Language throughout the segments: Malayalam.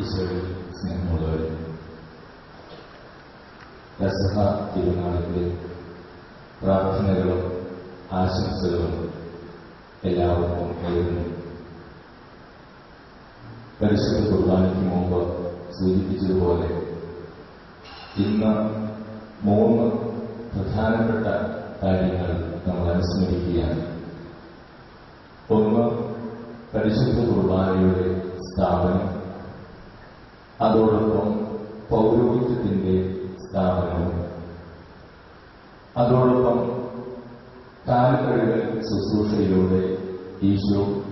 ഈശോയിൽ സ്നേഹമുള്ളവരെ രസഹ തിരുനാളിന്റെ പ്രാർത്ഥനകളും ആശംസകളും എല്ലാവർക്കും നേരുന്നു. പരിശുദ്ധ കുർബാനയ്ക്ക് മുമ്പ് സൂചിപ്പിച്ചതുപോലെ ഇന്ന് മൂന്ന് പ്രധാനപ്പെട്ട കാര്യങ്ങൾ നമ്മൾ അനുസ്മരിക്കുകയാണ്. ഒന്ന് പരിശുദ്ധ കുർബാനയുടെ സ്ഥാപനം. അതോടൊപ്പം പൗരോഹിത്യത്തിന്റെ സ്ഥാപനവും. അതോടൊപ്പം കാലക്കഴുകൽ ശുശ്രൂഷയിലൂടെ ഈശോ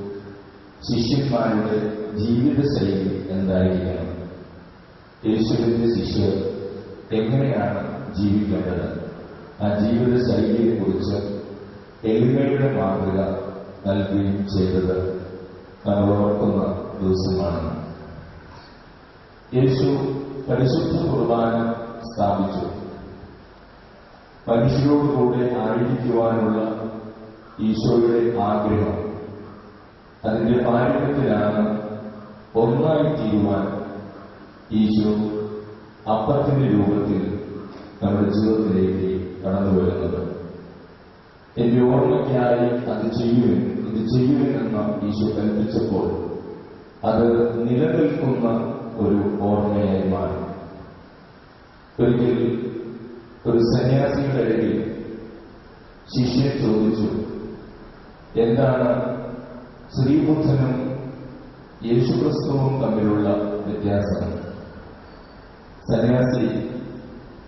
ശിഷ്യന്മാരുടെ ജീവിതശൈലി എന്തായിരിക്കണം? യേശുവിന്റെ ശിഷ്യർ എങ്ങനെയാണ് ജീവിക്കേണ്ടത്? ആ ജീവിത ശൈലിയെക്കുറിച്ച് എളിമയുടെ മാതൃക നൽകുകയും ചെയ്തത് നമ്മൾ ഓർക്കുന്ന ദിവസമാണ്. യേശു പരിശുദ്ധ കുർബാന സ്ഥാപിച്ചു. മനുഷ്യരോടുകൂടെ ആയിരിക്കുവാനുള്ള ഈശോയുടെ ആഗ്രഹം. അതിന്റെ പാരമ്പര്യത്തിലാണ് ഒന്നായി തീരുവാൻ ഈശോ അപ്പത്തിന്റെ രൂപത്തിൽ നമ്മുടെ ജീവിതത്തിലേക്ക് കടന്നു വരുന്നത്. എന്റെ ഓർമ്മയ്ക്കായി അത് ചെയ്യുവിൻ ഇത് ചെയ്യുവിൻ എന്ന് ഈശോ കൽപ്പിച്ചപ്പോൾ അത് നിലനിൽക്കുന്ന ഒരു ഓർമ്മയായി മാറി ഒരിക്കൽ ഒരു സന്യാസിയുടെ ഇടയിൽ ശിഷ്യൻ ചോദിച്ചു എന്താണ് ശ്രീബുദ്ധനും യേശുക്രിസ്തുവും തമ്മിലുള്ള വ്യത്യാസം? സന്യാസി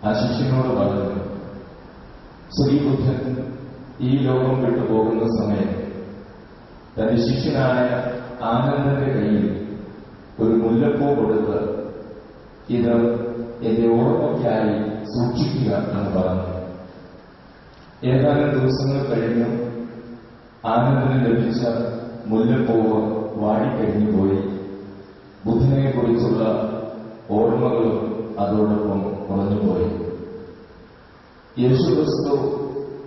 ആ ശിഷ്യനോട് പറഞ്ഞു ശ്രീബുദ്ധൻ ഈ ലോകം വിട്ടുപോകുന്ന സമയം തന്റെ ശിഷ്യനായ ആനന്ദന്റെ കയ്യിൽ ഒരു മുല്ലപ്പൂ കൊടുത്ത് ഇത് എന്റെ ഓർമ്മയ്ക്കായി സൂക്ഷിക്കുക എന്ന് പറഞ്ഞു. ഏതാനും ദിവസങ്ങൾ കഴിഞ്ഞു ആനന്ദന് ലഭിച്ച മുല്ലപ്പൂവ് വാടിക്കഴിഞ്ഞു പോയി. ബുദ്ധനെ കുറിച്ചുള്ള ഓർമ്മകളും അതോടൊപ്പം കുറഞ്ഞുപോയി യേശുക്രിസ്തു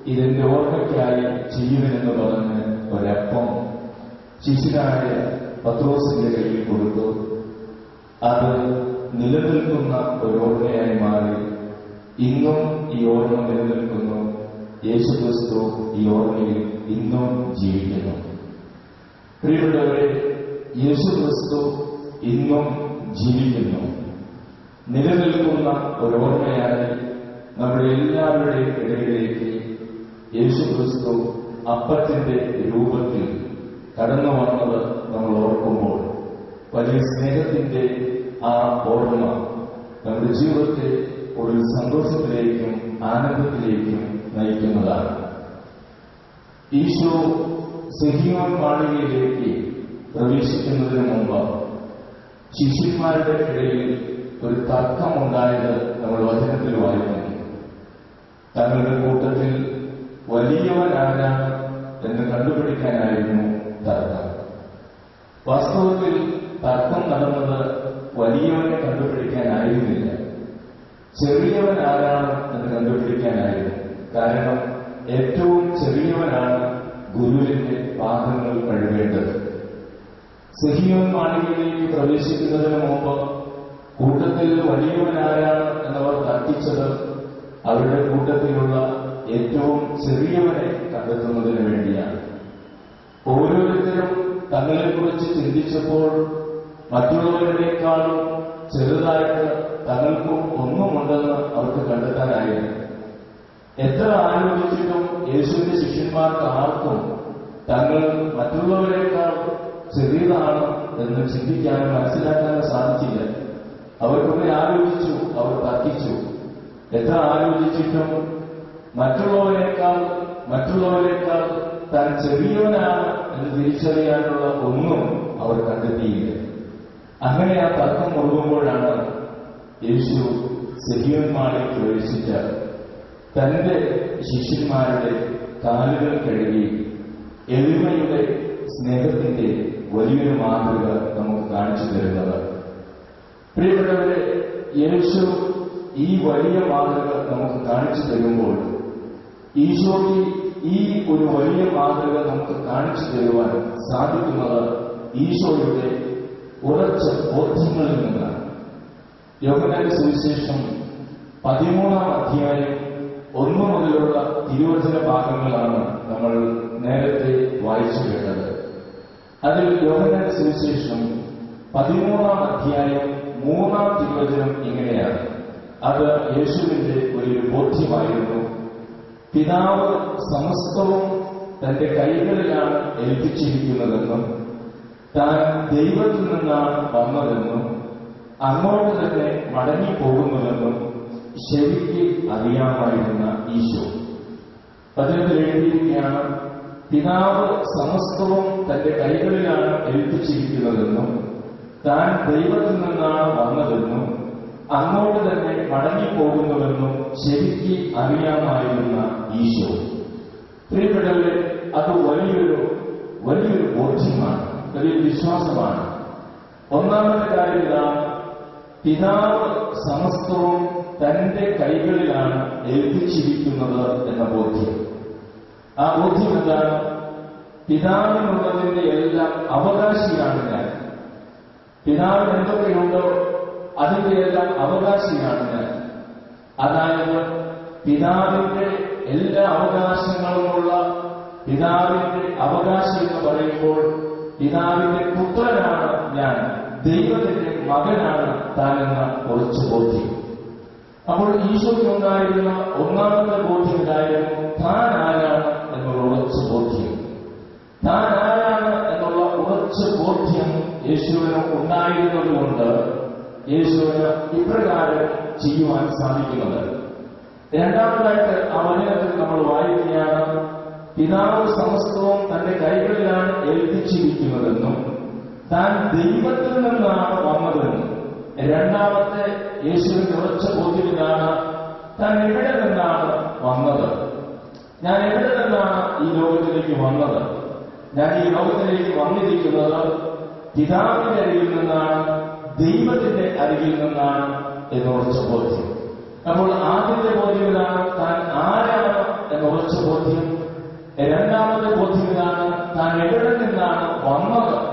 ഇതിന്റെ ഓർമ്മയ്ക്കായി ചെയ്യുമെന്ന് പറഞ്ഞ് ഒരപ്പം ശിശുരായ പത്രോസിന്റെ കയ്യിൽ കൊടുത്തു. അത് നിലനിൽക്കുന്ന ഒരു ഓർമ്മയായി മാറി. ഇന്നും ഈ ഓർമ്മ നിലനിൽക്കുന്നു. യേശുക്രിസ്തു ഈ ഓർമ്മയിൽ ഇന്നും ജീവിക്കുന്നു. പ്രിയപ്പെട്ടവരെ യേശുക്രിസ്തു ഇന്നും ജീവിക്കുന്നു. നിലനിൽക്കുന്ന ഒരു ഓർമ്മയായി നമ്മുടെ എല്ലാവരുടെയും ഇടയിലേക്ക് യേശുക്രിസ്തു അപ്പത്തിന്റെ രൂപത്തിൽ കടന്നു വന്നത് നമ്മൾ ഓർക്കുമ്പോൾ വലിയ സ്നേഹത്തിന്റെ ആ ഓർമ്മ നമ്മുടെ ജീവിതത്തെ ഒരു സന്തോഷത്തിലേക്കും ആനന്ദത്തിലേക്കും നയിക്കുന്നതാണ്. ഈശോ സഹിയോൻ മാളികയിലേക്ക് പ്രവേശിക്കുന്നതിന് മുമ്പ് ശിഷ്യന്മാരുടെ ഇടയിൽ ഒരു തർക്കമുണ്ടായത് നമ്മൾ വചനത്തിൽ വായിക്കുന്നു. തങ്ങളുടെ കൂട്ടത്തിൽ വലിയവനാരാണ് എന്ന് കണ്ടുപിടിക്കാനായിരുന്നു വാസ്തവത്തിൽ തർക്കം നടന്നത് വലിയവനെ കണ്ടുപിടിക്കാനായിരുന്നില്ല. ചെറിയവൻ ആരാണ് എന്ന് കണ്ടുപിടിക്കാനായിരുന്നു. കാരണം ഏറ്റവും ചെറിയവനാണ് ഗുരുവിന്റെ പാദങ്ങൾ കഴുകേണ്ടത്. സഹിയോൻ മാളികയിലേക്ക് പ്രവേശിക്കുന്നതിന് മുമ്പ് കൂട്ടത്തിൽ വലിയവനാരാണ് എന്നവർ തർക്കിച്ചത് അവരുടെ കൂട്ടത്തിലുള്ള ഏറ്റവും ചെറിയവനെ കണ്ടെത്തുന്നതിന് വേണ്ടിയാണ്. ഓരോരുത്തരും തങ്ങളെക്കുറിച്ച് ചിന്തിച്ചപ്പോൾ മറ്റുള്ളവരുടെക്കാളും ചെറുതായിട്ട് തങ്ങൾക്കും ഒന്നുമുണ്ടെന്ന് അവർക്ക് കണ്ടെത്താനായിരുന്നു. എത്ര ആലോചിച്ചിട്ടും യേശുവിന്റെ ശിഷ്യന്മാർക്ക് ആർക്കും തങ്ങൾ മറ്റുള്ളവരെക്കാൾ ചെറിയതാണ് എന്ന് ചിന്തിക്കാനും മനസ്സിലാക്കാനും സാധിച്ചില്ല. അവർക്കുള്ളിൽ ആലോചിച്ചു അവർ തർക്കിച്ചു. എത്ര ആലോചിച്ചിട്ടും മറ്റുള്ളവരെക്കാൾ മറ്റുള്ളവരെക്കാൾ താൻ ചെറിയവനാണ് എന്ന് തിരിച്ചറിയാനുള്ള ഒന്നും അവർ കണ്ടെത്തിയില്ല. അങ്ങനെ ആ തർക്കം മുറുകുമ്പോഴാണ് യേശു സെഹിയന്മാരെ പ്രവേശിച്ച. തന്റെ ശിഷ്യന്മാരുടെ കാലുകൾ കഴുകി എളിമയുടെ സ്നേഹത്തിന്റെ വലിയൊരു മാതൃക നമുക്ക് കാണിച്ചു തരുന്നത്. പ്രിയപ്പെട്ടവരെ യേശു ഈ വലിയ മാതൃക നമുക്ക് കാണിച്ചു തരുമ്പോൾ ഈശോയ്ക്ക് ഈ ഒരു വലിയ മാതൃക നമുക്ക് കാണിച്ചു തരുവാൻ സാധിക്കുന്നത് ഈശോയുടെ ഉറച്ച ബോധ്യങ്ങളിൽ നിന്നാണ്. യോഗനാന്റെ സുവിശേഷം പതിമൂന്നാം അധ്യായം ഒന്നു മുതലുള്ള തിരുവചന ഭാഗങ്ങളാണ് നമ്മൾ നേരത്തെ വായിച്ചു കേട്ടത്. അതിൽ യോഗനാന്റെ സുവിശേഷം പതിമൂന്നാം അധ്യായം മൂന്നാം തിരുവചനം ഇങ്ങനെയാണ്. അത് യേശുവിന്റെ ഒരു ബോധ്യമായിരുന്നു. പിതാവ് സമസ്തവും തന്റെ കൈകളിലാണ് ഏൽപ്പിച്ചിരിക്കുന്നതെന്നും താൻ ദൈവത്തിൽ നിന്നാണ് വന്നതെന്നും അങ്ങോട്ട് തന്നെ മടങ്ങിപ്പോകുന്നുവെന്നും ശരിക്ക് അറിയാമായിരുന്ന ഈശോ. പതിനെട്ടിൽ എഴുതിയിരിക്കുകയാണ് പിതാവ് സമസ്തവും തന്റെ കൈകളിലാണ് ഏൽപ്പിച്ചിരിക്കുന്നതെന്നും താൻ ദൈവത്തിൽ നിന്നാണ് വന്നതെന്നും അങ്ങോട്ട് തന്നെ മടങ്ങിപ്പോകുന്നുവെന്നും ശരിക്ക് അറിയാമായിരുന്ന ഈശോ. പ്രിയപ്പെട്ടവരെ അത് വലിയൊരു വലിയൊരു ബോധ്യമാണ്. വലിയ വിശ്വാസമാണ്. ഒന്നാമത്തെ കാര്യം പിതാവ് സമസ്തവും തന്റെ കൈകളിലാണ് ഏൽപ്പിച്ചിരിക്കുന്നത് എന്ന ബോധ്യം. ആ ബോധ്യം എന്താണ് പിതാവിനുള്ളതിന്റെ എല്ലാം അവകാശിയാണ് ഞാൻ. പിതാവിന് എന്തൊക്കെയുണ്ടോ? അതിന്റെ എല്ലാം അവകാശിയാണ് ഞാൻ. അതായത് പിതാവിന്റെ എല്ലാ അവകാശങ്ങളുമുള്ള പിതാവിന്റെ അവകാശി എന്ന് പറയുമ്പോൾ പിതാവിന്റെ പുത്രനാണ് ഞാൻ. ദൈവത്തിന്റെ മകനാണ് താനെന്ന കുറച്ച് ബോധ്യം. അപ്പോൾ ഈശോയ്ക്കുണ്ടായിരുന്ന ഒന്നാമത്തെ ബോധ്യം ഇതായിരുന്നു താൻ ആരാണ് എന്നുള്ള ഉറച്ച് ബോധ്യം. താൻ ആരാണ് എന്നുള്ള ഉറച്ച് ബോധ്യം യേശുവിന് ഉണ്ടായിരുന്നത് കൊണ്ട് യേശുവിന് ഇപ്രകാരം ചെയ്യുവാൻ സാധിക്കുന്നത്. രണ്ടാമതായിട്ട് ആ വചനത്തിൽ നമ്മൾ വായിക്കുകയാണ് പിതാവ് സമസ്തവും തന്റെ കൈകളിലാണ് ഏൽപ്പിച്ചിരിക്കുന്നതെന്നും താൻ ദൈവത്തിൽ നിന്നാണ് വന്നതെന്നും. രണ്ടാമത്തെ യേശുവിന്റെ ഉറച്ച ബോധ്യത്തിലാണ് താൻ എവിടെ നിന്നാണ് വന്നത്? ഞാൻ എവിടെ നിന്നാണ് ഈ ലോകത്തിലേക്ക് വന്നത്? ഞാൻ ഈ ലോകത്തിലേക്ക് വന്നിരിക്കുന്നത് പിതാവിന്റെ അരികിൽ നിന്നാണ് ദൈവത്തിന്റെ അരികിൽ നിന്നാണ് എന്ന് ഉറച്ച ബോധ്യം. അപ്പോൾ ആദ്യത്തെ ബോധ്യം ഇതാണ് താൻ ആരാണ് എന്ന് ഉറച്ച ബോധ്യം. രണ്ടാമത്തെ ബോധ്യം ഇതാണ് താൻ എവിടെ നിന്നാണ് വന്നത്?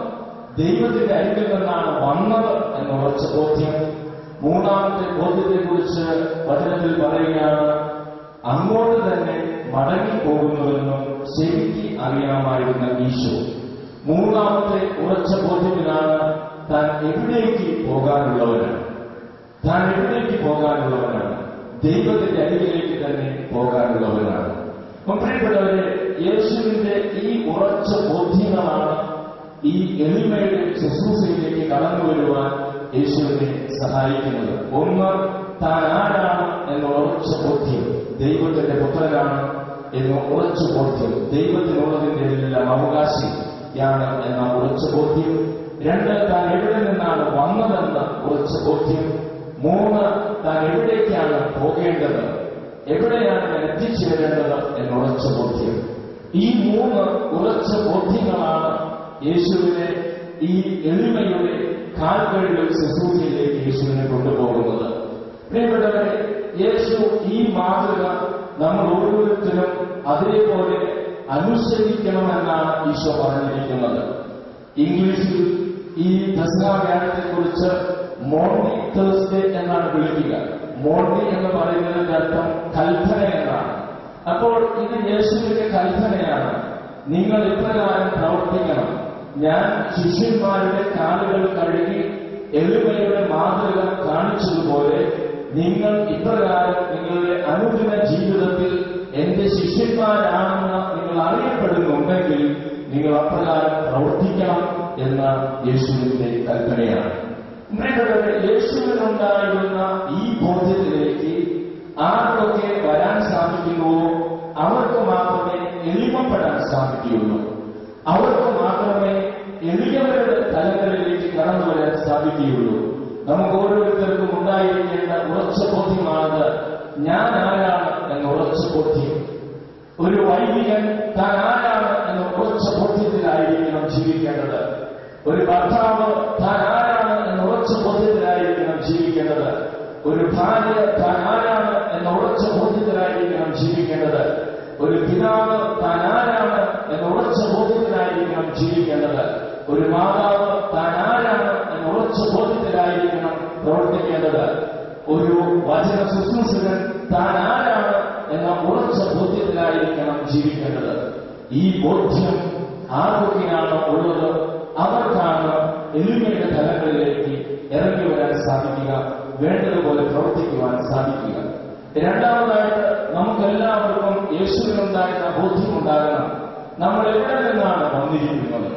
ദൈവത്തിന്റെ അരികിൽ നിന്നാണ് വന്നത് എന്ന് ഉറച്ച ബോധ്യം. മൂന്നാമത്തെ ബോധ്യത്തെ കുറിച്ച് വചനത്തിൽ പറയുകയാണ് അങ്ങോട്ട് തന്നെ മടങ്ങിപ്പോകുന്നുവെന്നും ശരിക്ക് അറിയാമായിരുന്ന ഈശോ. മൂന്നാമത്തെ ഉറച്ച ബോധ്യത്തിലാണ് താൻ എവിടേക്ക് പോകാനുള്ളവനാണ്? താൻ എവിടേക്ക് പോകാനുള്ളവനാണ്? ദൈവത്തിന്റെ അരികിലേക്ക് തന്നെ പോകാനുള്ളവനാണ്. പ്രിയപ്പെട്ടവരെ യേശുവിന്റെ ഈ ഉറച്ച ബോധ്യങ്ങളാണ് ഈ എളിമയുടെ ശുശ്രൂഷയിലേക്ക് കടന്നു വരുവാൻ യേശുവിനെ സഹായിക്കുന്നത്. ഒന്ന് താൻ ആരാണ് എന്ന ഉറച്ച ബോധ്യം. ദൈവത്തിന്റെ പുത്രനാണ് എന്ന ഉറച്ച ബോധ്യം. ദൈവത്തിനുള്ളതിന്റെ എല്ലാം അവകാശിയാണ് എന്ന ഉറച്ച ബോധ്യം. രണ്ട് താൻ എവിടെ നിന്നാണ് വന്നതെന്ന് ഉറച്ച ബോധ്യം. മൂന്ന് താൻ എവിടേക്കാണ് പോകേണ്ടത്? എവിടെയാണ് എത്തിച്ചേരേണ്ടത് എന്ന ഉറച്ച ബോധ്യം. ഈ മൂന്ന് ഉറച്ച ബോധ്യങ്ങളാണ് യേശുവിനെ ഈ എളിമയുടെ കാൽവഴികൾ ശുശ്രൂഷയിലേക്ക് യേശുവിനെ കൊണ്ടുപോകുന്നത്. പ്രിയപ്പെട്ടവരെ യേശു ഈ മാതൃക നമ്മൾ ഓരോരുത്തരും അതേപോലെ അനുസരിക്കണമെന്നാണ് ഈശോ പറഞ്ഞിരിക്കുന്നത്. ഇംഗ്ലീഷിൽ ഈ ദശനാവ്യാഴത്തെ കുറിച്ച് മോണ്ടി തേഴ്സ്ഡേ എന്നാണ് വിളിക്കുക. മോണ്ടി എന്ന് പറയുന്നതിന്റെ അർത്ഥം കൽപ്പന എന്നാണ് അപ്പോൾ ഇത് യേശുവിന്റെ കൽപ്പനയാണ്. നിങ്ങൾ ഇപ്രകാരം പ്രവർത്തിക്കണം? ഞാൻ ശിഷ്യന്മാരുടെ കാലുകൾ കഴുകി എളിമയുടെ മാതൃക കാണിച്ചതുപോലെ നിങ്ങൾ ഇപ്രകാരം നിങ്ങളുടെ അനുദിന ജീവിതത്തിൽ എന്റെ ശിഷ്യന്മാരാണെന്ന് നിങ്ങൾ അറിയപ്പെടുന്നുണ്ടെങ്കിൽ നിങ്ങൾ അപ്രകാരം പ്രവർത്തിക്കണം എന്ന യേശുവിന്റെ കൽപ്പനയാണ്. പ്രിയപ്പെട്ടവരെ യേശുവിനുണ്ടായിരുന്ന ഈ ബോധ്യത്തിലേക്ക് ആർക്കൊക്കെ വരാൻ സാധിക്കുന്നുവോ? അവർക്ക് മാത്രമേ എളിമപ്പെടാൻ സാധിക്കുകയുള്ളൂ. അവർക്ക് മാത്രമേ എളിയവരുടെ തലങ്ങളിലേക്ക് കടന്നു വരാൻ സാധിക്കുകയുള്ളൂ. നമുക്ക് ഓരോരുത്തർക്കും ഉണ്ടായിരിക്കേണ്ട ഉറച്ച ബോധ്യമാണത് ഞാൻ ആരാണ് എന്ന ഉറച്ച ബോധ്യം. ഒരു വൈദികൻ താൻ ആരാണ് എന്ന ഉറച്ച ജീവിക്കേണ്ടത്. ഒരു ഭർത്താവ് താനാരാണ് എന്ന ഉറച്ച ബോധ്യത്തിലായിരിക്കണം ജീവിക്കേണ്ടത്. ഒരു ഭാര്യ താനാരാണ് എന്ന ഉറച്ച ബോധ്യത്തിലായിരിക്കണം ജീവിക്കേണ്ടത്. ഒരു പിതാവ് താനാരാണ് എന്ന ഉറച്ച ബോധ്യത്തിലായിരിക്കണം ജീവിക്കേണ്ടത്. ഒരു മാതാവ് താനാരാണ് എന്ന ഉറച്ച ബോധ്യത്തിലായിരിക്കണം പ്രവർത്തിക്കേണ്ടത്. ഒരു വചന ശുശ്രൂഷകൻ താനാരാണ് എന്ന ഉറച്ച ബോധ്യത്തിലായിരിക്കണം ജീവിക്കേണ്ടത്. ഈ ബോധ്യം ആർക്കൊക്കെയാണ് ഉള്ളത് അവർക്കാണ് എളിമയുടെ തലങ്ങളിലേക്ക് ഇറങ്ങി വരാൻ സാധിക്കുക വേണ്ടതുപോലെ പ്രവർത്തിക്കുവാൻ സാധിക്കുക. രണ്ടാമതായിട്ട് നമുക്കെല്ലാവർക്കും യേശുവിനുണ്ടായിരുന്ന ബോധ്യമുണ്ടാകണം. നമ്മൾ എവിടെ നിന്നാണ് വന്നിരിക്കുന്നത്?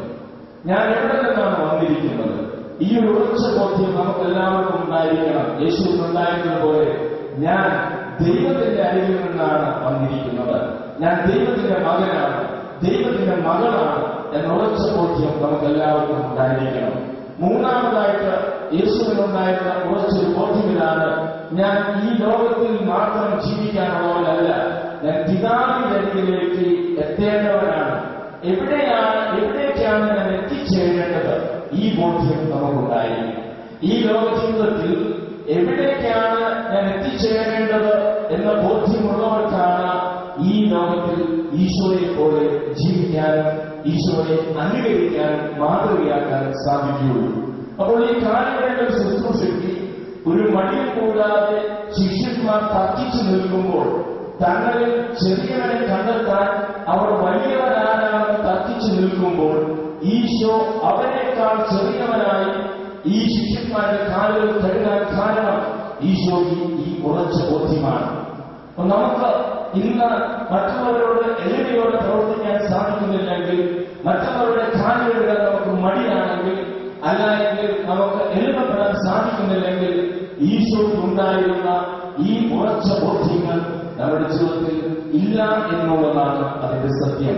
ഞാൻ എവിടെ നിന്നാണ് വന്നിരിക്കുന്നത്? ഈ ഒരു ഉറച്ച ബോധ്യം നമുക്ക് എല്ലാവർക്കും ഉണ്ടായിരിക്കണം. യേശുവിനുണ്ടായിരുന്നത് പോലെ ഞാൻ ദൈവത്തിന്റെ അരികിൽ നിന്നാണ് വന്നിരിക്കുന്നത്. ഞാൻ ദൈവത്തിന്റെ മകനാണ്. ദൈവത്തിന്റെ മകളാണ് എന്ന ബോധ്യം നമുക്ക് എല്ലാവർക്കും ഉണ്ടായിരിക്കണം. മൂന്നാമതായിട്ട് യേശുവിനുണ്ടായിരുന്ന ഉറച്ചൊരു ബോധ്യമിതാണ് ഞാൻ ഈ ലോകത്തിൽ മാത്രം ജീവിക്കാനുള്ളവരല്ല ഞാൻ പിതാവിന്റെ അരികിലേക്ക് എത്തേണ്ടവനാണ്. എവിടെയാണ് എവിടേക്കാണ് ഞാൻ എത്തിച്ചേരേണ്ടത്? ഈ ബോധ്യം നമുക്കുണ്ടായിരിക്കും ഈ ലോകജീവിതത്തിൽ എവിടേക്കാണ് ഞാൻ എത്തിച്ചേരേണ്ടത് എന്ന ബോധ്യമുള്ളവർക്കാണ് ഈ നാമത്തിൽ ഈശോയെ പോലെ ജീവിക്കാനും ഈശോയെ അനുകരിക്കാനും മാതൃകയാക്കാനും സാധിക്കുകയുള്ളൂ. അപ്പോൾ ഈ കാലഘട്ട ശുശ്രൂഷയ്ക്ക് ഒരു മടി കൂടാതെ ശിഷ്യന്മാർ തർക്കിച്ചു നിൽക്കുമ്പോൾ തങ്ങളിൽ ചെറിയവനെ കണ്ടെത്താൻ അവർ വലിയവനാരാണെന്ന് തർക്കിച്ചു നിൽക്കുമ്പോൾ ഈശോ അവനേക്കാൾ ചെറിയവനായി ഈ ശിഷ്യന്മാരുടെ കാലുകൾ കഴുകാൻ കാരണം ഈശോയ്ക്ക് ഈ ഉറച്ച ബോധ്യമാണ്. നമുക്ക് ഇന്ന് മറ്റുള്ളവരോട് എളിമയോടെ പ്രവർത്തിക്കാൻ സാധിക്കുന്നില്ലെങ്കിൽ മറ്റുള്ളവരുടെ കാലുകളുടെ നമുക്ക് മടിയാണെങ്കിൽ അല്ലായെങ്കിൽ നമുക്ക് എളിമപ്പെടാൻ സാധിക്കുന്നില്ലെങ്കിൽ ഈശോയ്ക്കുണ്ടായിരുന്ന ഈ ഉറച്ച ബോധ്യങ്ങൾ നമ്മുടെ ജീവിതത്തിൽ ഇല്ല എന്നുള്ളതാണ് അതിന്റെ സത്യം.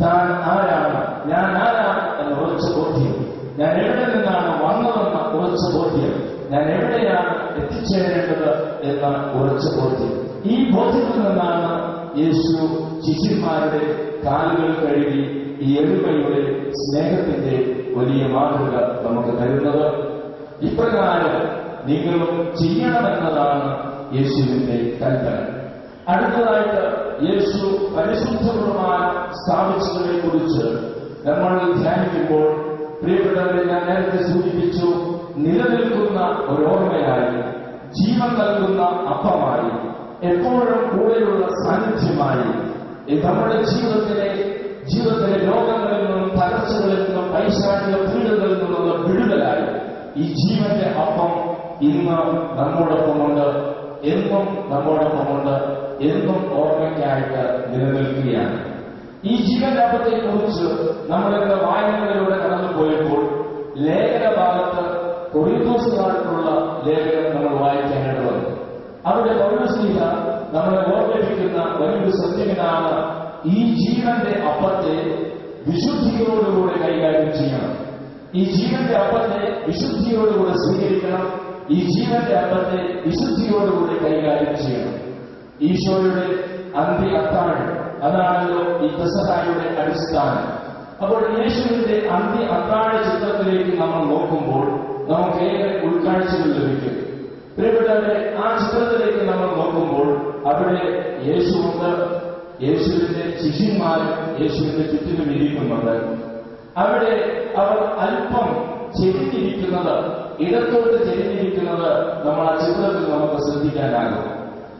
താൻ ആരാണ്? ഞാൻ ആരാണ് എന്ന ഉറച്ച ബോധ്യം. ഞാൻ എവിടെ നിന്നാണ് വന്നതെന്ന ഉറച്ച ബോധ്യം. ഞാൻ എവിടെയാണ് എത്തിച്ചേരേണ്ടത് എന്ന ഉറച്ച ബോധ്യം. ഈ ബോധ്യത്തിൽ നിന്നാണ് യേശു ശിഷ്യന്മാരുടെ കാലുകൾ കഴുകി ഈ എളിമയുടെ സ്നേഹത്തിന്റെ വലിയ മാതൃക നമുക്ക് തരുന്നത്. ഇപ്രകാരം നിങ്ങളും ചെയ്യണമെന്നതാണ് യേശുവിന്റെ കൽപ്പന. അടുത്തതായിട്ട് യേശു പരിശുദ്ധ സ്ഥാപിച്ചതിനെ കുറിച്ച് നമ്മൾ ധ്യാനിക്കുമ്പോൾ പ്രിയപ്പെട്ടവരെ ഞാൻ നേരത്തെ സൂചിപ്പിച്ചു നിലനിൽക്കുന്ന ഒരു ഓർമ്മയായി ജീവൻ നൽകുന്ന അപ്പമായി എപ്പോഴും കൂടെയുള്ള സാന്നിധ്യമായി നമ്മുടെ ജീവിതത്തിലെ ജീവിതത്തിലെ രോഗങ്ങളിൽ നിന്നും തകർച്ചകളിൽ നിന്നും പൈശാചിക പീഡകളിൽ നിന്നുള്ള വിടുതലായി ഈ ജീവന്റെ അപ്പം ഇന്ന് നമ്മോടൊപ്പമുണ്ട് എന്നും നമ്മോടൊപ്പമുണ്ട് എന്നും ഓർമ്മയ്ക്കായിട്ട് നിലനിൽക്കുകയാണ്. ഈ ജീവന്റെ അപ്പത്തെ കുറിച്ച് നമ്മളിന്ന് പൗരസ്ലിഹ നമ്മളെ ഓർമ്മിപ്പിക്കുന്ന വലിയൊരു സത്യമിനാണ് ഈ ജീവന്റെ അപ്പത്തെ വിശുദ്ധിയോടുകൂടെ കൈകാര്യം ചെയ്യണം. ഈ ജീവന്റെ അപ്പത്തെ വിശുദ്ധിയോടുകൂടെ സ്വീകരിക്കണം. ഈ ജീവന്റെ അപ്പത്തെ വിശുദ്ധിയോടുകൂടെ കൈകാര്യം ചെയ്യണം. ഈശോയുടെ അന്ത്യ അത്താഴം അതാണല്ലോ ഈ പെസഹായുടെ അടിസ്ഥാനം. അപ്പോൾ യേശുവിന്റെ അന്ത്യ അത്താഴ ചിത്രത്തിലേക്ക് നമ്മൾ നോക്കുമ്പോൾ നമുക്ക് ഏറെ ഉൾക്കാഴ്ചകൾ ലഭിക്കും. പ്രിയപ്പെട്ടവരെ ആ ചിത്രത്തിലേക്ക് നമ്മൾ നോക്കുമ്പോൾ അവിടെ യേശുവുണ്ട് യേശുവിന്റെ ശിഷ്യന്മാരും യേശുവിന്റെ ചുറ്റിലും ഇരിക്കുന്നുണ്ട്. അവിടെ അവർ അല്പം ചെരിഞ്ഞിരിക്കുന്നത് ഇടത്തോട്ട് ചെരിഞ്ഞിരിക്കുന്നത് നമ്മൾ ആ ചിത്രത്തിൽ നമുക്ക് ശ്രദ്ധിക്കാനാകും.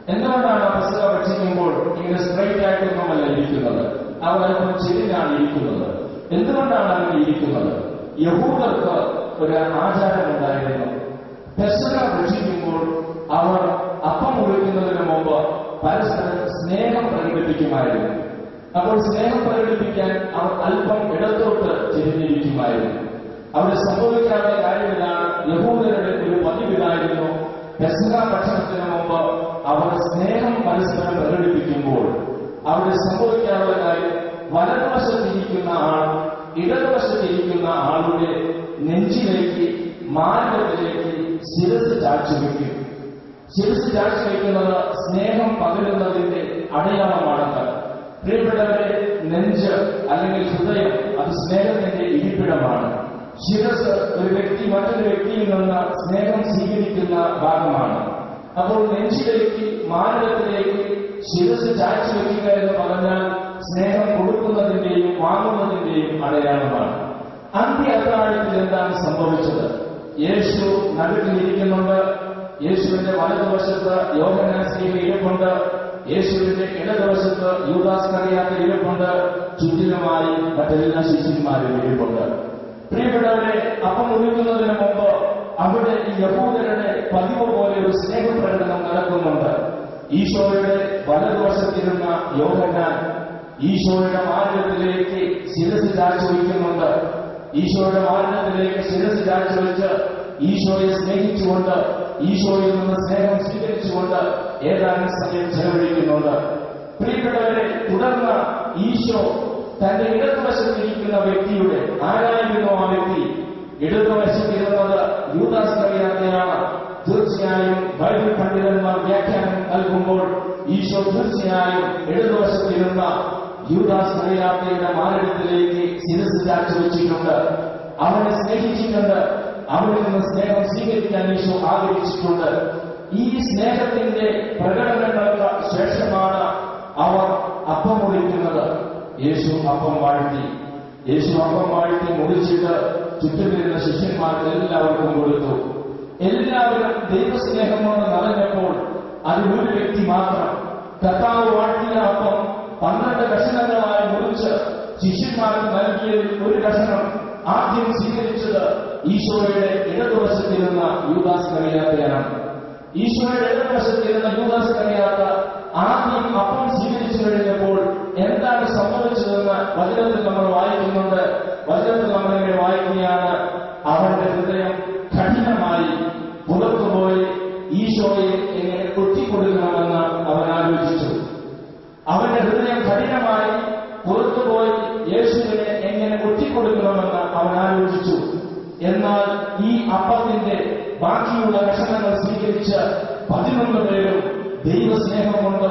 എന്തുകൊണ്ടാണ് പുസ്തക ഭക്ഷിക്കുമ്പോൾ ഇങ്ങനെ സ്ട്രൈറ്റ് ആയിട്ടൊന്നുമല്ല ഇരിക്കുന്നത്? അവർ അല്പം ചെരിഞ്ഞാണ് ഇരിക്കുന്നത്. എന്തുകൊണ്ടാണ് അങ്ങനെ ഇരിക്കുന്നത്? യഹൂദർക്ക് ഒരു ആചാരമുണ്ടായിരുന്നു പെസക ഭക്ഷിക്കുമ്പോൾ അവർ അപ്പം ഉപയോഗിക്കുന്നതിന് മുമ്പ് പരസ്പരം സ്നേഹം പ്രകടിപ്പിക്കുമായിരുന്നു. അപ്പോൾ സ്നേഹം പ്രകടിപ്പിക്കാൻ അവർ അല്പം ഇടത്തോട്ട് തിരിഞ്ഞിരിക്കുമായിരുന്നു അവിടെ സംഭവിക്കാവുന്ന കാര്യമിതാണ് യഹൂദരുടെ ഒരു പതിവിലായിരുന്നു പെസക ഭക്ഷണത്തിന് മുമ്പ് അവർ സ്നേഹം പരസ്പരം പ്രകടിപ്പിക്കുമ്പോൾ. അവിടെ സംഭവിക്കാവുന്ന കാര്യം വലതുവശത്തിരിക്കുന്ന ആൾ ഇടതുവശത്തിരിക്കുന്ന ആളുടെ നെഞ്ചിലേക്ക് മാർഗത്തിലേക്ക് ശിരസ് ചാച്ചു വയ്ക്കും ശിരസ് ചാച്ചു വയ്ക്കുന്നത് സ്നേഹം പകരുന്നതിന്റെ അടയാളമാണെന്ന്. പ്രിയപ്പെട്ടവരെ നെഞ്ച് അല്ലെങ്കിൽ ഹൃദയം അത് സ്നേഹത്തിന്റെ ഇരിപ്പിടമാണ്. ശിരസ് ഒരു വ്യക്തി മറ്റൊരു വ്യക്തിയിൽ നിന്ന് സ്നേഹം സ്വീകരിക്കുന്ന ഭാഗമാണ്. അപ്പോൾ നെഞ്ചിലേക്ക് മാനവത്തിലേക്ക് ശിരസ് ചാച്ചു വയ്ക്കുക എന്ന് പറഞ്ഞാൽ സ്നേഹം കൊടുക്കുന്നതിന്റെയും വാങ്ങുന്നതിന്റെയും അടയാളമാണ്. അന്ത്യ അത്താഴത്തിൽ എന്താണ് സംഭവിച്ചത്? യേശു നടുക്കിലിരിക്കുന്നുണ്ട് യേശുവിന്റെ വലതുവശത്ത് സ്ത്രീ ഇരിപ്പുണ്ട്. യേശുവിന്റെ ഇടതുവശത്ത് യൂദാസ് കറിയാത്ത ഇരിപ്പുണ്ട്. ചുറ്റിലുമായി മറ്റെല്ലാ ശിഷ്യന്മാരും ഇരിപ്പുണ്ട്. പ്രിയപ്പെട്ടവരെ അപ്പം ഒഴുകുന്നതിന് മുമ്പ് അവിടെ ഈ യഹൂദരുടെ പതിവ് പോലെ ഒരു സ്നേഹപ്രകടനം നടക്കുന്നുണ്ട്. ഈശോയുടെ വലതുവശത്തിരുന്ന യോഹന്നാൻ ഈശോയുടെ മാർഗത്തിലേക്ക് ശിരസ് ചാച്ചു വയ്ക്കുന്നുണ്ട് ഈശോയുടെ മാർഗത്തിലേക്ക് ശിരസ് ചാച്ചു വെച്ച് ഈശോയെ സ്നേഹിച്ചുകൊണ്ട് ഈശോയിൽ നിന്ന് സ്നേഹം സ്വീകരിച്ചുകൊണ്ട് ഏതാനും സമയം ചെലവഴിക്കുന്നുണ്ട്. പ്രിയപ്പെട്ടവരെ തുടർന്ന് ഈശോ തന്റെ ഇടതുവശത്തിരിക്കുന്ന വ്യക്തിയുടെ ആരായിരുന്നു ആ വ്യക്തി? ഇടതുവശത്തിരുന്നത് യൂദാസ് കറിയാത്തയാണ് തീർച്ചയായും ബൈബിൾ പണ്ഡിതന്മാർ വ്യാഖ്യാനം നൽകുമ്പോൾ ഈശോ തീർച്ചയായും ഇടതുവശത്തിരുന്ന യൂദാസ് മലയാളിയുടെ മാരടത്തിലേക്ക് ശിരസ് ചാച്ചു വെച്ചിട്ടുണ്ട്. അവനെ സ്നേഹിച്ചിട്ടുണ്ട്. അവനിൽ നിന്ന് സ്നേഹം സ്വീകരിക്കാൻ യേശു ആഗ്രഹിച്ചിട്ടുണ്ട്. ഈ സ്നേഹത്തിന്റെ പ്രകടനങ്ങൾക്ക് ശേഷമാണ് അവർ അപ്പം മുറിക്കുന്നത് യേശു അപ്പം വാഴ്ത്തി. യേശു അപ്പം വാഴ്ത്തി മുറിച്ചിട്ട് ചുറ്റുമിരുന്ന ശിഷ്യന്മാർക്ക് എല്ലാവർക്കും കൊടുത്തു. എല്ലാവരും ദൈവസ്നേഹം കൊണ്ട് നിറഞ്ഞപ്പോൾ അതിലൊരു വ്യക്തി മാത്രം കർത്താവ് വാഴ്ത്തിയ അപ്പം പന്ത്രണ്ട് കഷണങ്ങളായി മുറിച്ച് ശിഷ്യന്മാർക്ക് നൽകിയതിൽ ഒരു കഷണം ആദ്യം സ്വീകരിച്ചത് ഈശോയുടെ ഇടതുവശത്തിരുന്ന യൂദാസ് കറിയാത്തയാണ് ഈശോയുടെ ഇടതുവശത്തിരുന്ന യൂദാസ് കറിയാത്ത ആദ്യം അപ്പം സ്വീകരിച്ചു കഴിഞ്ഞപ്പോൾ എന്താണ് സംഭവിച്ചതെന്ന് വചനത്തിൽ നമ്മൾ വായിക്കുന്നുണ്ട്. വചനത്തിൽ നമ്മളിങ്ങനെ വായിക്കുകയാണ്. അവന്റെ ഹൃദയം കഠിനമായി കഠിനമായി പുറത്തുപോയി യേശുവിനെ എങ്ങനെ ഒറ്റിക്കൊടുക്കണമെന്ന് അവൻ ആലോചിച്ചു. എന്നാൽ ഈ അപ്പത്തിന്റെ ബാക്കിയുള്ള കഷണങ്ങൾ സ്വീകരിച്ച് പതിനൊന്ന് പേരും ദൈവസ്നേഹം കൊണ്ട്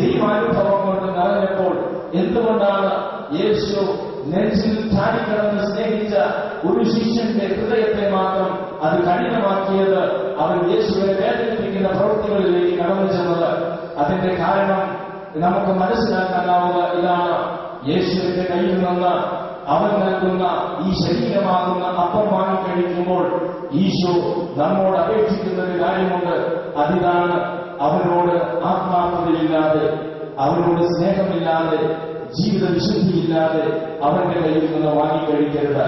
ദൈവാനുഭവം കൊണ്ട് നിറഞ്ഞപ്പോൾ എന്തുകൊണ്ടാണ് യേശു നെഞ്ചിൽ ചാടിക്കിടന്ന് സ്നേഹിച്ച ഒരു ശിഷ്യന്റെ ഹൃദയത്തെ മാത്രം അത് കഠിനമാക്കിയത് അവൻ യേശുവിനെ വേദനിപ്പിക്കുന്ന പ്രവൃത്തികളിലേക്ക് കടന്നു ചെന്നത്? അതിന്റെ കാരണം നമുക്ക് മനസ്സിലാക്കാനാവുക ഇതാണ് യേശുവിന്റെ കയ്യിൽ നിന്ന് അവൻ നൽകുന്ന ഈ ശരീരമാകുന്ന അപ്പം വാങ്ങിക്കഴിക്കുമ്പോൾ ഈശോ നമ്മോട് അപേക്ഷിക്കുന്ന ഒരു കാര്യമുണ്ട്. അതിനാണ് അവരോട് ആത്മാർത്ഥതയില്ലാതെ അവനോട് സ്നേഹമില്ലാതെ ജീവിത വിശുദ്ധിയില്ലാതെ അവന്റെ കയ്യിൽ നിന്ന് വാങ്ങിക്കഴിക്കരുത്.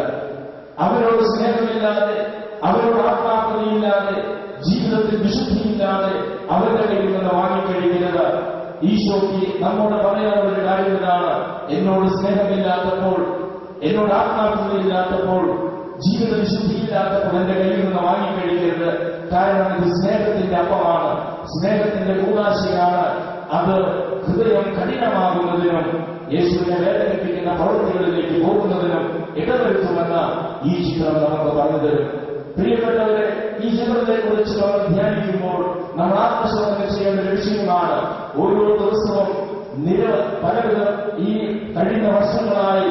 അവനോട് സ്നേഹമില്ലാതെ അവനോട് ആത്മാർത്ഥതയില്ലാതെ ജീവിതത്തിൽ വിശുദ്ധിയില്ലാതെ അവന്റെ കയ്യിൽ നിന്ന് വാങ്ങിക്കഴിക്കരുത്. ഈശോയ്ക്ക് നമ്മോട് പറയാനുള്ള ഒരു കാര്യം ഇതാണ്. എന്നോട് സ്നേഹമില്ലാത്തപ്പോൾ എന്നോട് ആത്മാർത്ഥതയില്ലാത്തപ്പോൾ ജീവിത വിശുദ്ധിയില്ലാത്തപ്പോൾ എന്റെ കയ്യിൽ നിന്ന് വാങ്ങിക്കഴിക്കരുത്. കാരണം ഇത് സ്നേഹത്തിന്റെ അപ്പമാണ്. സ്നേഹത്തിന്റെ കൂടാശയാണ്. അത് ഹൃദയം കഠിനമാകുന്നതിനും യേശുവിനെ വേദനിപ്പിക്കുന്ന പ്രവൃത്തികളിലേക്ക് പോകുന്നതിനും ഇടവരുത്തുമെന്ന് ഈ ചിത്രം നമുക്ക് പറഞ്ഞു പ്രിയപ്പെട്ടവരെ ഈ ചിത്രത്തെ കുറിച്ച് നമ്മൾ ധ്യാനിക്കുമ്പോൾ നമ്മൾ ആത്മശോധന ചെയ്യേണ്ട ഒരു ഓരോ ദിവസവും നിര പലവിധം ഈ കഴിഞ്ഞ വർഷങ്ങളായി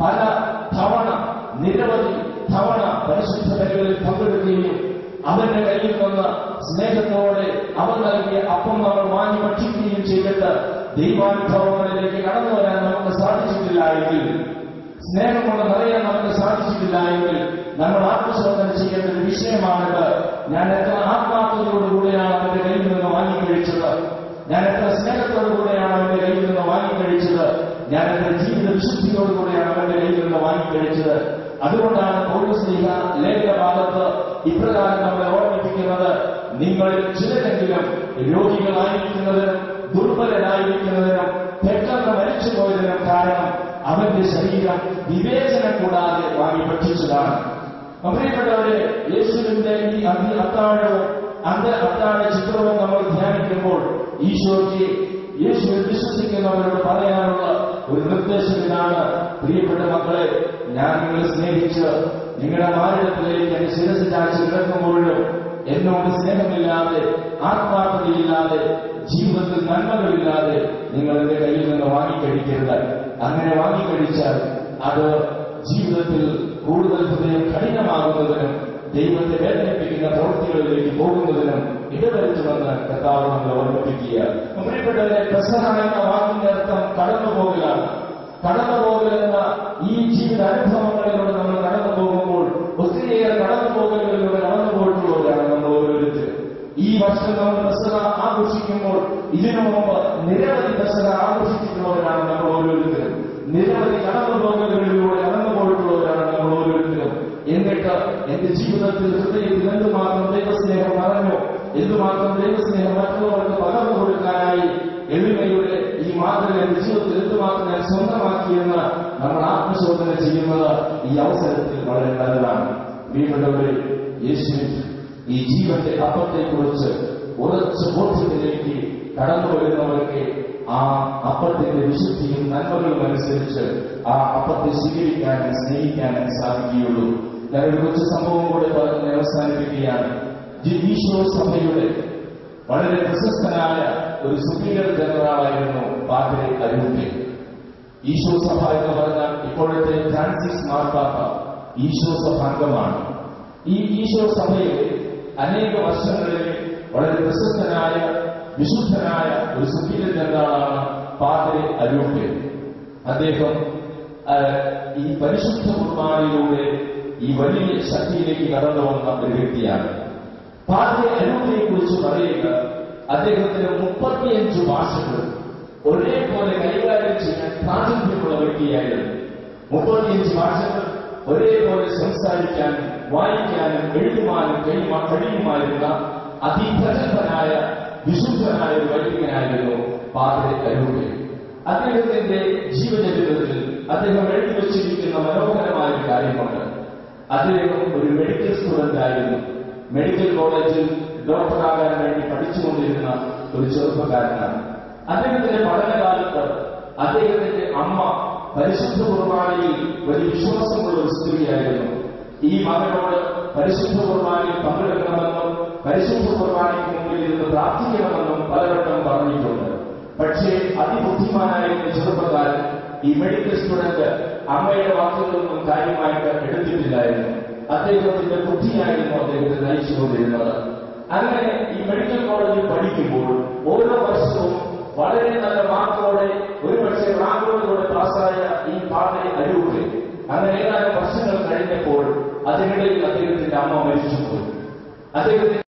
പല തവണ നിരവധി തവണ പരിശുദ്ധ ബലികളിൽ പങ്കെടുക്കുകയും അവന്റെ കയ്യിൽ നിന്ന് സ്നേഹത്തോടെ അവർ നൽകിയ അപ്പം നമ്മൾ വാങ്ങി ഭക്ഷിക്കുകയും ചെയ്തിട്ട് ദൈവാനുഭവങ്ങളിലേക്ക് കടന്നു വരാൻ നമുക്ക് സാധിച്ചിട്ടില്ല എങ്കിൽ സ്നേഹം കൊണ്ട് നിറയാൻ നമുക്ക് സാധിച്ചിട്ടില്ല നമ്മൾ ആത്മശോധന ചെയ്യേണ്ട ഒരു വിഷയമാണിത്. ഞാൻ എത്ര ആത്മാർത്ഥതയോടുകൂടിയാണ് അവന്റെ കയ്യിൽ നിന്ന് വാങ്ങിക്കഴിച്ചത് ഞാൻ എത്ര സ്നേഹത്തോടുകൂടിയാണ് അവന്റെ കയ്യിൽ നിന്ന് വാങ്ങിക്കഴിച്ചത് ഞാൻ എന്റെ ജീവിത വിശുദ്ധിയോടുകൂടെയാണ് അവന്റെ കയ്യിൽ നിന്ന് വാങ്ങിക്കഴിച്ചത് അതുകൊണ്ടാണ് പൗരസ്നേഹ ലേഖഭാഗത്ത് ഇപ്രകാരം നമ്മളെ ഓർമ്മിപ്പിക്കുന്നത്. നിങ്ങളിൽ ചിലരെങ്കിലും രോഗികളായിരിക്കുന്നതിനും ദുർബലരായിരിക്കുന്നതിനും പെട്ടെന്ന് മരിച്ചു പോയതിനും കാരണം അവന്റെ ശരീരം വിവേചനം കൂടാതെ വാങ്ങി ഭക്ഷിച്ചതാണ്. പ്രിയപ്പെട്ടവരെ യേശുവിന്റെ ഈ അന്തി അത്താഴവും അന്ത അത്താഴ ചിത്രവും നമ്മൾ ധ്യാനിക്കുമ്പോൾ ഈശോയ്ക്ക് യേശുവിൽ വിശ്വസിക്കുന്നവരോട് പറയാനുള്ള ഒരു നിർദ്ദേശം ഇതാണ്. പ്രിയപ്പെട്ട മക്കളെ ഞാൻ നിങ്ങളെ സ്നേഹിച്ച് നിങ്ങളുടെ മാരിടത്തിലേക്ക് എന്റെ ശിരസ് ചാഴ്ച കിടക്കുമ്പോഴും എന്നോട് സ്നേഹമില്ലാതെ ആത്മാർത്ഥതയില്ലാതെ ജീവിതത്തിൽ നന്മകളില്ലാതെ നിങ്ങൾ എന്റെ കയ്യിൽ നിന്ന് വാങ്ങിക്കഴിക്കരുത്. അങ്ങനെ വാങ്ങിക്കഴിച്ചാൽ അത് ജീവിതത്തിൽ കൂടുതൽ ഹൃദയം കഠിനമാകുന്നതിനും ദൈവത്തെ വേദനിപ്പിക്കുന്ന പ്രവൃത്തികളിലേക്ക് പോകുന്നതിനും ഇടവരുത്തുമെന്ന് കർത്താവ് നമ്മളെ ഓർമ്മിപ്പിക്കുക. പ്രിയപ്പെട്ടവരെ പ്രസഹ എന്ന വാക്കിന്റെ അർത്ഥം കടന്നു പോകലാണ് കടന്നു പോകലെന്ന ഈ ജീവിത അനുഭവങ്ങളിലൂടെ നമ്മൾ കടന്നു പോകുമ്പോൾ ഒത്തിരിയേറെ കടന്നു പോകലുകളിലൂടെ കടന്നു പോയിട്ടുള്ളവരാണ് വർഷം നമ്മൾ പെസക ആഘോഷിക്കുമ്പോൾ ഇതിനു മുമ്പ് നിരവധി പെസക ആഘോഷിച്ചിട്ടുള്ളവരാണ് നമ്മൾ ഓരോരുത്തരും. നിരവധി കടന്നുപോകലുകളിലൂടെ കടന്നു പോയിട്ടുള്ളവരാണ് നമ്മൾ ഓരോരുത്തരും. എന്നിട്ട് എന്റെ ജീവിതത്തിൽ ഹൃദയത്തിൽ എന്തുമാത്രം ദൈവസ്നേഹം നിറഞ്ഞോ എന്തുമാത്രം ദൈവസ്നേഹം മറ്റുള്ളവർക്ക് പകർന്നു കൊടുക്കാനായി എളിമയുടെ ഈ മാതൃക എന്റെ ജീവിതത്തിൽ എന്തുമാത്രം ഞാൻ സ്വന്തമാക്കിയെന്ന് നമ്മൾ ആത്മശോധന ചെയ്യുന്നത് ഈ അവസരത്തിൽ വളരെ നല്ലതാണ്. വീണ്ടുള്ളവരെ യേശു ഈ ജീവന്റെ അപ്പത്തെക്കുറിച്ച് ഉറച്ച ബോധ്യത്തിലേക്ക് കടന്നു വരുന്നവർക്ക് ആ അപ്പത്തിന്റെ വിശുദ്ധിയും നന്മകളും അനുസരിച്ച് ആ അപ്പത്തെ സ്വീകരിക്കാനും സ്നേഹിക്കാനും സാധിക്കുകയുള്ളൂ. ഞാനൊരു കൊച്ചു സംഭവം കൂടെ പറഞ്ഞ് അവസാനിപ്പിക്കുകയാണ്. ജി- ഈശോ സഭയുടെ വളരെ പ്രശസ്തനായ ഒരു സുപ്പീരിയർ ജനറലായിരുന്നു പാദ്രെ അരൂപെ ഈശോ സഭ എന്ന് പറഞ്ഞാൽ ഇപ്പോഴത്തെ ഫ്രാൻസിസ് മാർപ്പാപ്പ ഈശോ സഭ അംഗമാണ്. ഈ ഈശോ സഭയിൽ അനേക വർഷങ്ങളിൽ വളരെ പ്രശസ്തനായ വിശുദ്ധനായ ഒരു സുപ്പീരിയർ ജനറലാണ് പാദ്രെ അരൂപെ അദ്ദേഹം ഈ പരിശുദ്ധ കുർബാനയിലൂടെ ഈ വലിയ ശക്തിയിലേക്ക് കടന്നു വന്ന ഒരു വ്യക്തിയാണ്. പാദ്രെ അരൂപയെ കുറിച്ച് പറയുക അദ്ദേഹത്തിന് മുപ്പത്തിയഞ്ച് ഭാഷകൾ ഒരേപോലെ കൈകാര്യം ചെയ്യാൻ പ്രാഗൽഭ്യമുള്ള വ്യക്തിയായിരുന്നു. മുപ്പത്തിയഞ്ച് ഭാഷകൾ ഒരേപോലെ സംസാരിക്കാനും വായിക്കാനും എഴുതുവാനും കഴിയുമാ കഴിയുമായിരുന്ന അതിപ്രഗത്ഭനായ വിശുദ്ധനായ ഒരു വൈദികനായിരുന്നു പാതിരെ അരൂപെ അദ്ദേഹത്തിന്റെ ജീവചരിത്രത്തിൽ അദ്ദേഹം എഴുതി വച്ചിരിക്കുന്ന മനോഹരമായ ഒരു കാര്യമുണ്ട്. അദ്ദേഹം ഒരു മെഡിക്കൽ സ്റ്റുഡന്റ് ആയിരുന്നു. മെഡിക്കൽ കോളേജിൽ ഡോക്ടറാകാൻ വേണ്ടി പഠിച്ചുകൊണ്ടിരുന്ന ഒരു ചെറുപ്പക്കാരനാണ്. അദ്ദേഹത്തിന്റെ പഠനകാലത്ത് അദ്ദേഹത്തിന്റെ അമ്മ പരിശുദ്ധ കുർബാനയിൽ വലിയ വിശ്വാസമുള്ള ഒരു സ്ത്രീയായിരുന്നു. ഈ മകനോട് പരിശുദ്ധ കുർബാനയിൽ പങ്കെടുക്കണമെന്നും പരിശുദ്ധ കുർബാനയ്ക്ക് മുമ്പിൽ ഇരുന്ന് പ്രാർത്ഥിക്കണമെന്നും പലവട്ടം പറഞ്ഞിട്ടുണ്ട്. പക്ഷേ അതിബുദ്ധിമാനായ ചെറുപ്പക്കാരൻ ഈ മെഡിക്കൽ സ്റ്റുഡന്റ് അമ്മയുടെ വാക്കുകളൊന്നും കാര്യമായിട്ട് എടുത്തിട്ടില്ലായിരുന്നു. അദ്ദേഹത്തിന്റെ ബുദ്ധിയായിരുന്നു അദ്ദേഹത്തെ നയിച്ചുകൊണ്ടിരുന്നത്. അങ്ങനെ ഈ മെഡിക്കൽ കോളേജിൽ പഠിക്കുമ്പോൾ ഓരോ വർഷവും വളരെ നല്ല മാർക്കോടെ ഒരുപക്ഷെ റാങ്കോടെ പാസ്സായ ഈ പാതയെ അരൂപെ അങ്ങനെ ഏതാനും വർഷങ്ങൾ കഴിഞ്ഞപ്പോൾ അതിനിടയിൽ അദ്ദേഹത്തിന്റെ അമ്മ മരിച്ചുപോയി. അദ്ദേഹത്തിന്റെ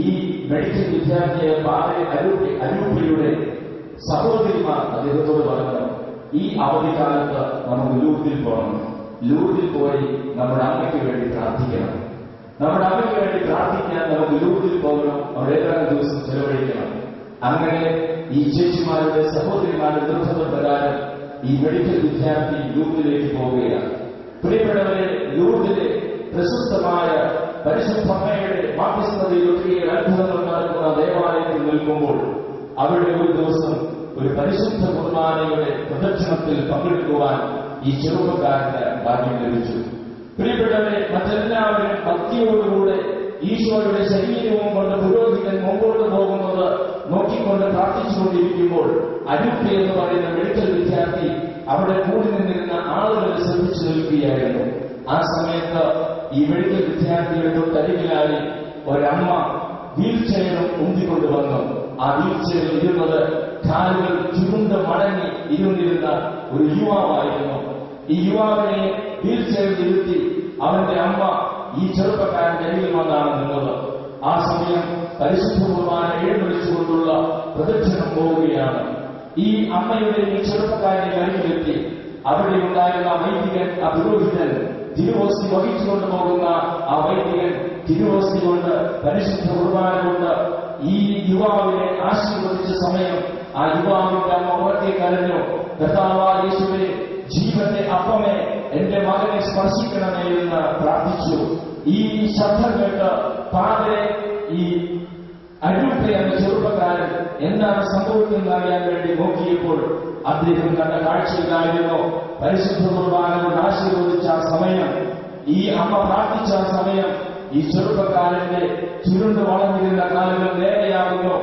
ഈ മെഡിക്കൽ വിദ്യാർത്ഥിയെ പാതയെ അരൂപി അരൂപിയുടെ സഹോദരിമാർ അദ്ദേഹത്തോട് പറഞ്ഞു ഈ അവധിക്കാലത്ത് നമുക്ക് ലൂർദിൽ പോകണം. ലൂർദിൽ പോയി നമ്മുടെ അമ്മയ്ക്ക് വേണ്ടി പ്രാർത്ഥിക്കണം. നമ്മുടെ അമ്മയ്ക്ക് വേണ്ടി പ്രാർത്ഥിക്കാൻ നമുക്ക് ലൂർദിൽ പോകണം. അവിടെ ഏതാനും ദിവസം ചെലവഴിക്കണം. അങ്ങനെ ഈ ചേച്ചിമാരുടെ സഹോദരിമാരുടെ നിർബന്ധപ്രകാരം ഈ മെഡിക്കൽ വിദ്യാർത്ഥി ലൂർദിലേക്ക് പോവുകയാണ്. പ്രിയപ്പെട്ടവരെ ലൂർദിലെ പ്രശസ്തമായ പരിശുദ്ധമ്മയുടെ മാധ്യസ്ഥതയിൽ ഒത്തിരി അത്ഭുതങ്ങൾ നടക്കുന്ന ദേവാലയത്തിൽ നിൽക്കുമ്പോൾ അവിടെ ഒരു ദിവസം ഒരു പരിശുദ്ധ കുർബാനയുടെ പ്രദക്ഷിണത്തിൽ പങ്കെടുക്കുവാൻ ഈ ചെറുപ്പക്കാരന് ഭാഗ്യം ലഭിച്ചു. പ്രിയപ്പെട്ടവരെ മറ്റെല്ലാവരും ഭക്തിയോടുകൂടെ ഈശോയുടെ ശരീരവും കൊണ്ട് പുരോഹിതൻ മുമ്പോട്ട് പോകുന്നത് നോക്കിക്കൊണ്ട് പ്രാർത്ഥിച്ചുകൊണ്ടിരിക്കുമ്പോൾ അരുപ്പി എന്ന് പറയുന്ന മെഡിക്കൽ വിദ്യാർത്ഥി അവിടെ കൂടി നിന്നിരുന്ന ആളുകളെ ശ്രദ്ധിച്ചു നിൽക്കുകയായിരുന്നു. ആ സമയത്ത് ഈ വിദ്യാർത്ഥികൾക്കും തൊട്ടരികിലായി ഒരമ്മ വീൽ ചെയറും ഉന്തിക്കൊണ്ട് വന്നു. ആ വീൽ ചെയറിൽ ഇരുന്നത് കാലുകൾ ചുരുണ്ട് മടങ്ങി ഇരുന്നിരുന്ന ഒരു യുവാവായിരുന്നു. ഈ യുവാവിനെ വീൽ ചെയറിൽ ഇരുത്തി അവന്റെ അമ്മ ഈ ചെറുപ്പക്കാരന്റെ അരികിൽ വന്നാണ് നിന്നത്. ആ സമയം പരിശുദ്ധ കുർബാന എഴുന്നള്ളിച്ചുകൊണ്ടുള്ള പ്രദക്ഷിണം പോവുകയാണ്. ഈ അമ്മയുടെ ഈ ചെറുപ്പക്കാരനെ അരികിലെത്തി അവിടെ ഉണ്ടായിരുന്ന വൈദികൻ ആ തിരുവോസ്തി വഹിച്ചുകൊണ്ട് പോകുന്ന ആ വൈദികൻ തിരുവോസി കൊണ്ട് പരിശുദ്ധ കുർബാന കൊണ്ട് ഈ യുവാവിനെ ആശീർവദിച്ച സമയം ആ യുവാവിന്റെ അമ്മ ഉറക്കെ കരഞ്ഞു കർത്താവായ ജീവന്റെ അപ്പമേ എന്റെ മകനെ സ്പർശിക്കണമേ എന്ന് പ്രാർത്ഥിച്ചു. ഈ ശബ്ദം കേട്ട് പാതെ ഈ അരൂപ എന്ന ചെറുപ്പക്കാരൻ എന്താണ് സംഭവിക്കുന്നത് അറിയാൻ വേണ്ടി നോക്കിയപ്പോൾ അദ്ദേഹം കണ്ട കാഴ്ചയിലായിരുന്നു പരിശുദ്ധ കുർബാനോട് ആശീർവദിച്ച സമയം ഈ അമ്മ പ്രാർത്ഥിച്ച സമയം ഈ ചെറുപ്പക്കാരന്റെ ചുരുണ്ട് വളർന്നിരുന്ന കാലങ്ങൾ നേരെയാകുന്നു.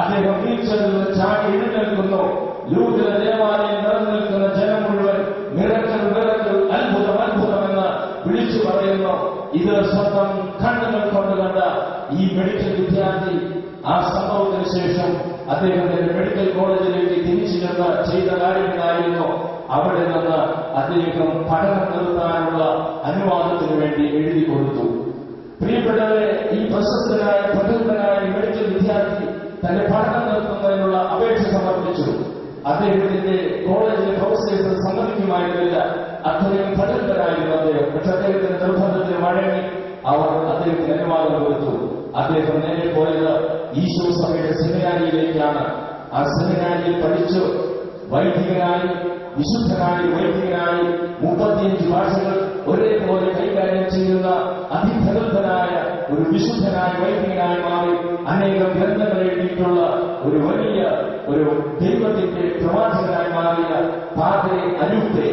അദ്ദേഹം വീഴ്ചയിൽ ചാടി എഴുന്നേൽക്കുന്നു. ലൂതിര ദേവാലയം നിറഞ്ഞു നിൽക്കുന്ന ജനം മുഴുവൻ മിറക്കൽ മിറക്കൽ അത്ഭുതം അത്ഭുതമെന്ന് വിളിച്ചു പറയുന്നു. ഇത് സ്വന്തം കണ്ണുകൾ കൊണ്ട് കണ്ട ഈ മെഡിക്കൽ വിദ്യാർത്ഥി ആ സംഭവത്തിന് ശേഷം അദ്ദേഹത്തിന്റെ മെഡിക്കൽ കോളേജിലേക്ക് തിരിച്ചു ചെന്ന് ചെയ്ത കാര്യങ്ങളായിരുന്നു. അവിടെ നിന്ന് അദ്ദേഹം പഠനം നിർത്താനുള്ള അനുവാദത്തിന് വേണ്ടി എഴുതി കൊടുത്തു. പ്രിയപ്പെട്ടവരെ ഈ പ്രശസ്തനായ പ്രഗത്ഭനായ മെഡിക്കൽ വിദ്യാർത്ഥി തന്റെ പഠനം നിർത്തുന്നതിനുള്ള അപേക്ഷ സമർപ്പിച്ചു. അദ്ദേഹത്തിന്റെ കോളേജിലെ പ്രൊഫസേഴ്സ് സമ്മതിക്കുമായിരുന്നില്ല. അദ്ദേഹം പ്രഗത്ഭനായിരുന്നു അദ്ദേഹം. പക്ഷെ അദ്ദേഹത്തിന്റെ നിർബന്ധത്തിന് വഴങ്ങി അവർ അദ്ദേഹത്തിന് അനുവാദം കൊടുത്തു. അദ്ദേഹം നേരെ പോയത് ഈശോ സഭയുടെ സെമിനാരിയിലേക്കാണ്. ആ സെമിനാരിയിൽ പഠിച്ചു. വൈദികനായി വിശുദ്ധനായി വൈദികനായി മുപ്പത്തിയഞ്ച് ഭാഷകൾ ഒരേപോലെ കൈകാര്യം ചെയ്യുന്ന അതിപ്രഗത്ഭനായ ഒരു വിശുദ്ധനായ വൈദികനായി മാറി അനേകം ഗ്രന്ഥങ്ങൾ എഴുതിയിട്ടുള്ള ഒരു വലിയ ഒരു ദൈവത്തിന്റെ പ്രവാചകനായി മാറിയ പാതയെ അനൂപ്തെ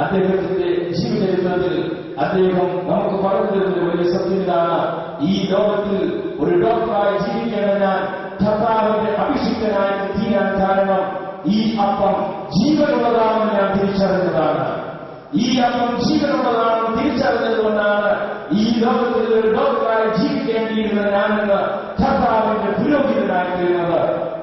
അദ്ദേഹത്തിന്റെ ജീവചരിത്രത്തിൽ അദ്ദേഹം നമുക്ക് പറഞ്ഞു ഒരു വലിയ സത്യം ഇതാണ് ഈ ലോകത്തിൽ ഒരു ഡോക്ടറായി ജീവിക്കേണ്ട ഞാൻ കർത്താവിന്റെ അഭിഷിക്തനായി തീരാൻ കാരണം ഈ അപ്പം ജീവനുള്ളതാണെന്ന് ഞാൻ തിരിച്ചറിഞ്ഞതാണ്. ഈ അപ്പം ജീവനുള്ളതാണെന്ന് തിരിച്ചറിഞ്ഞതുകൊണ്ടാണ് ഈ ലോകത്തിൽ ഒരു ഡോക്ടറായി ജീവിക്കേണ്ടിയിരുന്ന ഞാനെന്ന് കർത്താവിന്റെ പുരോഹിതനായി തീരുന്നത്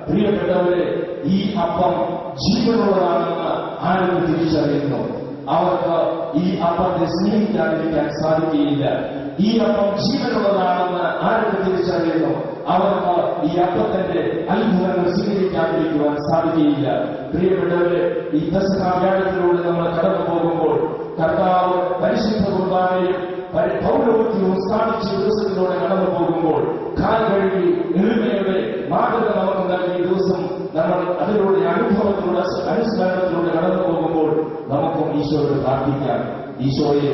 പ്രിയപ്പെട്ടവരെ ഈ അപ്പം ജീവനുള്ളതാണെന്ന് ആരും തിരിച്ചറിയുന്നു? അവർക്ക് ഈ അപ്പത്തെ സ്നേഹിക്കാതിരിക്കാൻ സാധിക്കുകയില്ല. ഈ അപ്പം ജീവനുള്ളതാണെന്ന് ആരൊക്കെ തിരിച്ചറിയുന്നു? അവർക്ക് ഈ അപ്പത്തിന്റെ അത്ഭുതങ്ങൾ സ്വീകരിക്കാതിരിക്കുവാൻ സാധിക്കുകയില്ല. പ്രിയപ്പെട്ടവരെ ഈ ദശകാവ്യാഴത്തിലൂടെ നമ്മൾ കടന്നു പോകുമ്പോൾ കർത്താവ് പരിശുദ്ധ കുർബാനയും പൗരവൃത്തിയും സ്ഥാപിച്ച ദിവസത്തിലൂടെ കടന്നു പോകുമ്പോൾ കാൽ കഴുകി എളിമയുടെ മാതൃക നമുക്ക് നൽകിയ ദിവസം നമ്മൾ അതിലൂടെ അനുഭവത്തിലൂടെ അനുസ്മരണത്തിലൂടെ കടന്നു നമുക്കും ഈശോയോട് പ്രാർത്ഥിക്കാം. ഈശോയെ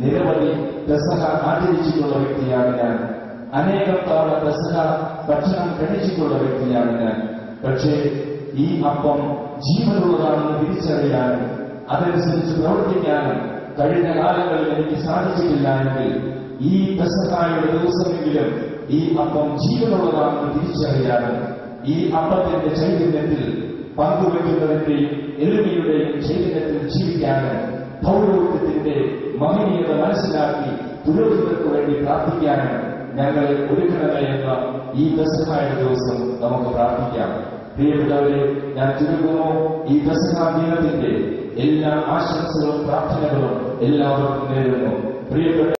നിരവധി പെസഹ ആചരിച്ചിട്ടുള്ള വ്യക്തിയാണ് ഞാൻ. അനേകം തവണ പെസഹ ഭക്ഷണം കഴിച്ചിട്ടുള്ള വ്യക്തിയാണ് ഞാൻ. പക്ഷേ ഈ അപ്പം ജീവനുള്ളതാണെന്ന് തിരിച്ചറിയാനും അതനുസരിച്ച് പ്രവർത്തിക്കാനും കഴിഞ്ഞ കാലങ്ങളിൽ എനിക്ക് സാധിച്ചിട്ടില്ല എങ്കിൽ ഈ പെസഹായുടെ ദിവസമെങ്കിലും ഈ അപ്പം ജീവനുള്ളതാണെന്ന് തിരിച്ചറിയാനും ഈ അപ്പത്തിന്റെ ചൈതന്യത്തിൽ പങ്കുവെക്കുന്നതിന്റെയും എളിമയുടെയും ചൈതന്യത്തിൽ ജീവിക്കാനും പൗരോഹിത്യത്തിന്റെ മഹനീയത മനസ്സിലാക്കി പുരോഹിതർക്ക് വേണ്ടി പ്രാർത്ഥിക്കാനും ഞങ്ങളെ ഒരുക്കണമേ എന്ന ഈ ദസമായ ദിവസം നമുക്ക് പ്രാർത്ഥിക്കാം. പ്രിയപ്പെട്ടവരെ ഞാൻ ചുരുക്കുന്നു ഈ പെസഹാ ദിനത്തിന്റെ എല്ലാ ആശംസകളും പ്രാർത്ഥനകളും എല്ലാവർക്കും നേരുന്നു. പ്രിയപ്പെട്ട